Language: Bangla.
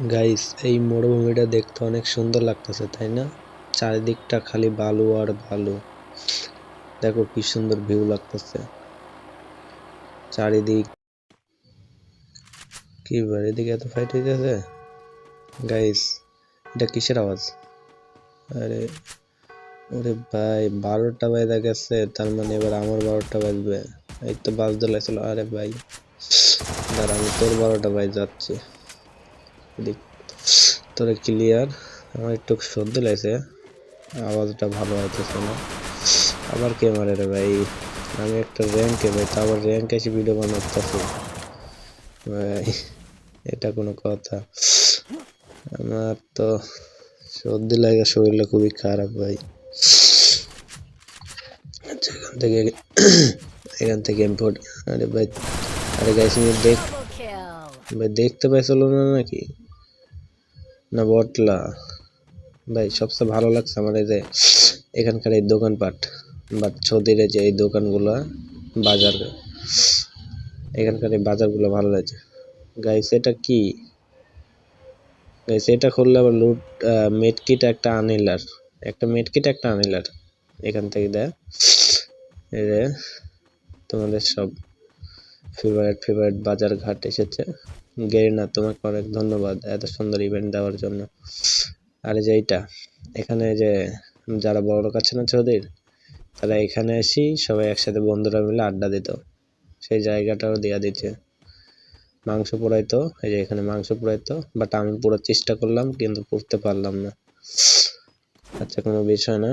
গাইস এই মরুভূমিটা দেখতে অনেক সুন্দর লাগতেছে, তাই না? চারিদিকটা খালি বালু আর বালু। দেখো কি সুন্দর ভিউ লাগতেছে। চারিদিক। কি এদিকে এত ফাইট হইতেছে? গাইস এটা কিসের আওয়াজ? আরে, ওরে ভাই, বারোটা বাজে গেছে, তার মানে এবার আমার বারোটা বাজবে। এই তো বাজতে লাগছিল আরে ভাই, দাঁড়া, আমি তোর বারোটা বাজ যাচ্ছি। তোরে ক্লিয়ার আমার একটু সর্দি লাগছে, আওয়াজটা ভালো হইতেছে না। আবার কে মারে রে ভাই, আমি একটা র্যাঙ্কে ভাই তা আবার র্যাঙ্ক এসে ভিডিও বানাতেছি ভাই, এটা কোনো কথা। আমার তো সর্দি লাগে শরীরটা খুবই খারাপ ভাই। আচ্ছা এখান থেকে এখান থেকে ইম্পোর্ট আরে ভাই, আরে গাইস দেখ. ভাই, দেখতে পাইছিল না নাকি? না, বটলা। ভাই, সবচেয়ে ভালো লাগছে আমার এই যে এখানকার এই দোকানপাট বা ছদির যে এই দোকানগুলা, বাজার। এখানকার এই বাজারগুলো ভালো লাগছে। গাইস, এটা কি? গাইস, এটা খুললে আবার লুট মেডকিট একটা আনিলার। একটা মেডকিট একটা আনিলার। এখান থেকে দেয়। তোমাদের সব ফেভারিট ফেভারিট বাজার ঘাট এসেছে। গেরিনা, তোমাকে অনেক ধন্যবাদ এত সুন্দর ইভেন্ট দেওয়ার জন্য। আর যে এইটা, এখানে যে যারা বড় লোক আছে না চৌধুরীর তারা এখানে এসেই সবাই একসাথে বন্ধুরা মিলে আড্ডা দিত। সেই জায়গাটাও দেওয়া দিচ্ছে মাংস পোড়াইতো, এই যে এখানে মাংস পোড়াইতো বাট আমি পুরো চেষ্টা করলাম, কিন্তু পড়তে পারলাম না। আচ্ছা কোনো বিষয় না।